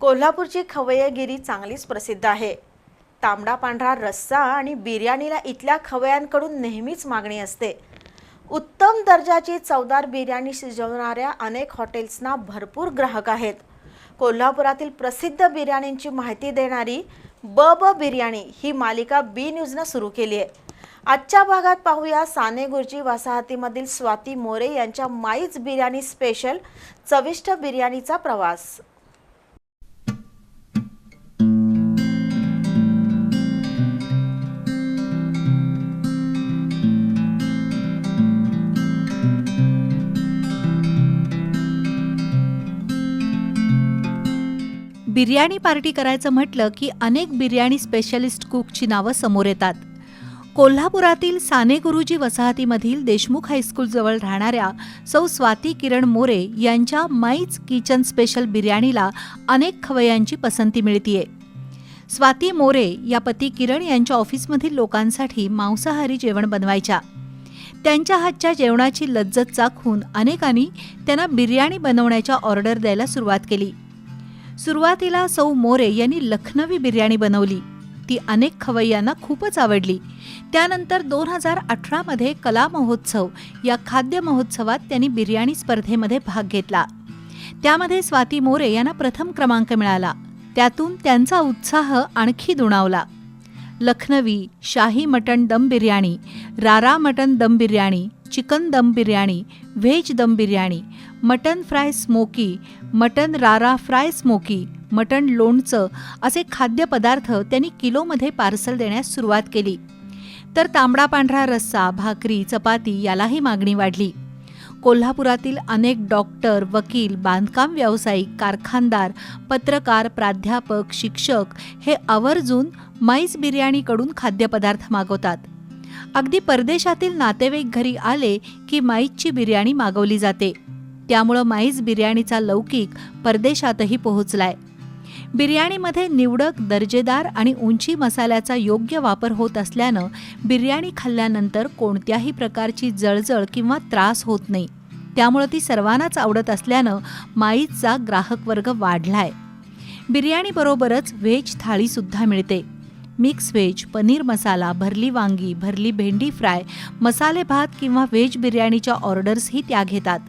कोल्हापूरची खवय्यगिरी चांगलीच प्रसिद्ध आहे. तांबडा पांढरा रस्सा आणि बिर्याणीला इथल्या खवयांकडून नेहमीच मागणी असते. उत्तम दर्जाची चवदार बिर्याणी शिजवणाऱ्या अनेक हॉटेल्सना भरपूर ग्राहक आहेत. कोल्हापुरातील प्रसिद्ध बिर्याणींची माहिती देणारी ब ब बिर्याणी ही मालिका बी न्यूजनं सुरू केली आहे. आजच्या भागात पाहूया साने गुरुजी वसाहतीमधील स्वाती मोरे यांच्या माईच बिर्याणी स्पेशल चविष्ट बिर्याणीचा प्रवास. बिर्याणी पार्टी करायचं म्हटलं की अनेक बिर्याणी स्पेशलिस्ट कुकची नावं समोर येतात. कोल्हापुरातील साने गुरुजी वसाहतीमधील देशमुख हायस्कूलजवळ राहणाऱ्या सौ स्वाती किरण मोरे यांच्या माईच किचन स्पेशल बिर्याणीला अनेक खवय्यांची पसंती मिळतीये. स्वाती मोरे या पती किरण यांच्या ऑफिसमधील लोकांसाठी मांसाहारी जेवण बनवायच्या. त्यांच्या हातच्या जेवणाची लज्जत चाखून अनेकांनी त्यांना बिर्याणी बनवण्याच्या ऑर्डर द्यायला सुरुवात केली. सुरुवातीला सौ मोरे यांनी लखनवी बिर्याणी बनवली. ती अनेक खवय्यांना खूपच आवडली. त्यानंतर दोन हजार अठरामध्ये कला महोत्सव या खाद्य महोत्सवात त्यांनी बिर्याणी स्पर्धेमध्ये भाग घेतला. त्यामध्ये स्वाती मोरे यांना प्रथम क्रमांक मिळाला. त्यातून त्यांचा उत्साह आणखी दुणावला. लखनवी शाही मटण दम बिर्याणी रारा मटण दम biryani chicken dum biryani veg dum biryani mutton fry smoky mutton rara fry smoky mutton लोणचं असे खाद्यपदार्थ त्यांनी किलोमध्ये पार्सल देण्यास सुरुवात केली. तर तांबडा पांढरा रस्सा भाकरी चपाती यालाही मागणी वाढली. कोल्हापुरातील अनेक डॉक्टर वकील बांधकाम व्यावसायिक कारखानदार पत्रकार प्राध्यापक शिक्षक हे आवर्जून माईस बिर्याणीकडून खाद्यपदार्थ मागवतात. अगदी परदेशातील नातेवाईक घरी आले की माईजची बिर्याणी मागवली जाते. त्यामुळं माईज बिर्याणीचा लौकिक परदेशातही पोहोचलाय. बिर्याणीमध्ये निवडक दर्जेदार आणि उंची मसाल्याचा योग्य वापर होत असल्यानं बिर्याणी खाल्ल्यानंतर कोणत्याही प्रकारची जळजळ किंवा त्रास होत नाही. त्यामुळं ती सर्वांनाच आवडत असल्यानं माईजचा ग्राहक वर्ग वाढलाय. बिर्याणीबरोबरच व्हेज थाळीसुद्धा मिळते. मिक्स व्हेज पनीर मसाला भरली वांगी भरली भेंडी फ्राय मसाले भात किंवा व्हेज बिर्याणीच्या ऑर्डर्सही त्या घेतात.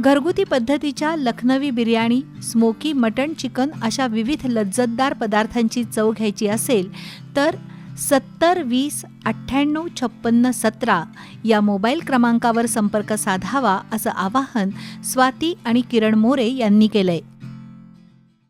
घरगुती पद्धतीच्या Lucknowi biryani smoky mutton chicken अशा विविध लज्जतदार पदार्थांची चव घ्यायची असेल तर सत्तर वीस अठ्ठ्याण्णव छप्पन्न सतरा या मोबाईल क्रमांकावर संपर्क साधावा असं आवाहन स्वाती आणि किरण मोरे यांनी केलंय.